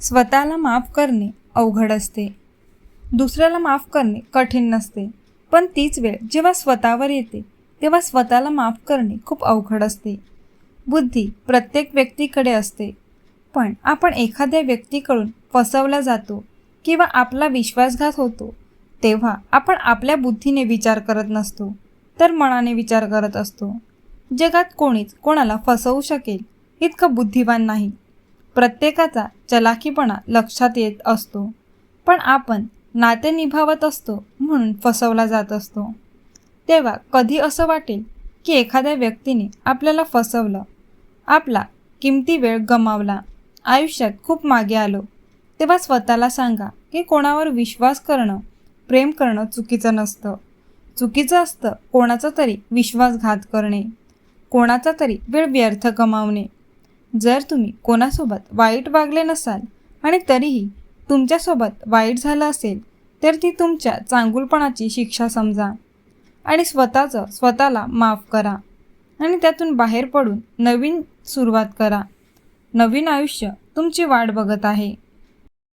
स्वतःला माफ करणे अवघड असते. दुसऱ्याला माफ करणे कठीण नसते. पण तीच वेळ जेव्हा स्वतःवर येते तेव्हा स्वतःला माफ करणे खूप अवघड असते. बुद्धी प्रत्येक व्यक्तीकडे असते. पण आपण एखाद्या व्यक्तीकडून फसवला जातो किंवा आपला विश्वासघात होतो तेव्हा आपण आपल्या बुद्धीने विचार करत नसतो तर मनाने विचार करत असतो. जगात कोणीच कोणाला फसवू शकेल इतकं बुद्धिवान नाही. प्रत्येकाचा चलाखीपणा लक्षात येत असतो. पण आपण नाते निभावत असतो म्हणून फसवला जात असतो. तेव्हा कधी असं वाटेल की एखाद्या व्यक्तीने आपल्याला फसवलं. आपला किमती वेळ गमावला. आयुष्यात खूप मागे आलो. तेव्हा स्वतःला सांगा की कोणावर विश्वास करणं प्रेम करणं चुकीचं नसतं. चुकीचं असतं कोणाचा तरी विश्वासघात करणे. कोणाचा तरी वेळ व्यर्थ गमावणे. जर तुम्ही कोणासोबत वाईट वागले नसाल आणि तरीही तुमच्यासोबत वाईट झालं असेल तर ती तुमच्या चांगुलपणाची शिक्षा समजा आणि स्वतःचं स्वतःला माफ करा आणि त्यातून बाहेर पडून नवीन सुरुवात करा. नवीन आयुष्य तुमची वाट बघत आहे.